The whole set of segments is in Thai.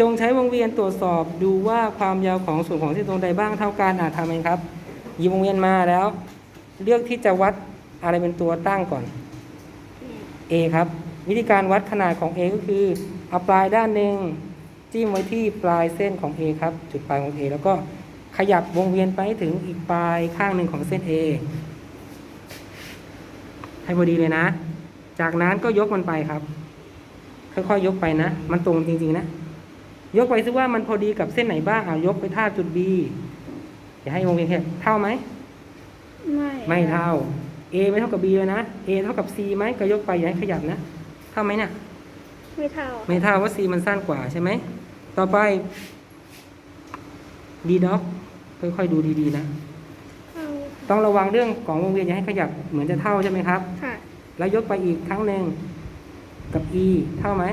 จงใช้วงเวียนตรวจสอบดูว่าความยาวของส่วนของเส้นตรงใดบ้างเท่ากันอาจทำเองครับหยิบวงเวียนมาแล้ว เลือกที่จะวัดอะไรเป็นตัวตั้งก่อน A ครับ วิธีการวัดขนาดของ A ก็คือเอาปลายด้านหนึ่งจิ้มไว้ที่ปลายเส้นของ A ครับ จุดปลายของ A แล้วก็ขยับวงเวียนไปถึงอีกปลายข้างหนึ่งของเส้น A ให้พอดีเลยนะ จากนั้นก็ยกมันไปครับ ค่อยๆยกไปนะ มันตรงจริงๆนะ ยกไปซิว่ามันพอดีกับเส้นไหนบ้างอะยกไปท่าจุด B อย่าให้วงเวียนแค่เท่าไหม ไม่ไม่เท่า A ไม่เท่ากับ B เลยนะ A เท่ากับ C ไหมก็ยกไปอย่าให้ขยับนะ เท่าไหมเนี่ย ไม่เท่า ไม่เท่าว่า C มันสั้นกว่าใช่ไหม ต่อไป D dot ค่อยๆดูดีๆนะเท่าต้องระวังเรื่องของวงเวียนอย่าให้ขยับเหมือนจะเท่าใช่ไหมครับ ค่ะ แล้วยกไปอีกครั้งหนึ่งกับ E เท่าไหม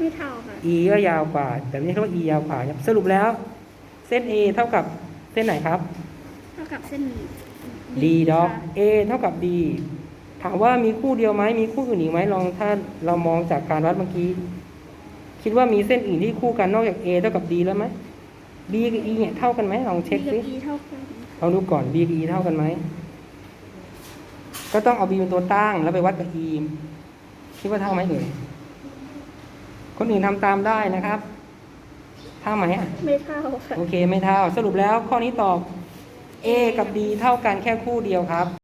ไม่เท่าค่ะ E ก็ยาวกว่าแต่นี่เขาเรียกว่า E ยาวกว่าครับ สรุปแล้ว เส้น A เท่ากับเส้นไหนครับ เท่ากับเส้น D ดอกค่ะ A เท่ากับ D ถามว่ามีคู่เดียวไหมมีคู่อื่นอีกไหมลองถ้าเรามองจากการวัดเมื่อกี้ คิดว่ามีเส้นอื่นที่คู่กันนอกจาก A เท่ากับ D แล้วไหม B กับ E เนี่ยเท่ากันไหมลองเช็ค B กัสิบ E เท่ากันลองดูก่อน B กับ E เท่ากันไหมก็ต้องเอา B เป็นตัวตั้งแล้วไปวัดกับ E คิดว่าเท่าไหมเอ่ย คนอื่นทำตามได้นะครับเท่าไหมอะไม่เท่าค่ะ โอเคไม่เท่า สรุปแล้วข้อนี้ตอบ A กับ D เท่ากันแค่คู่เดียวครับ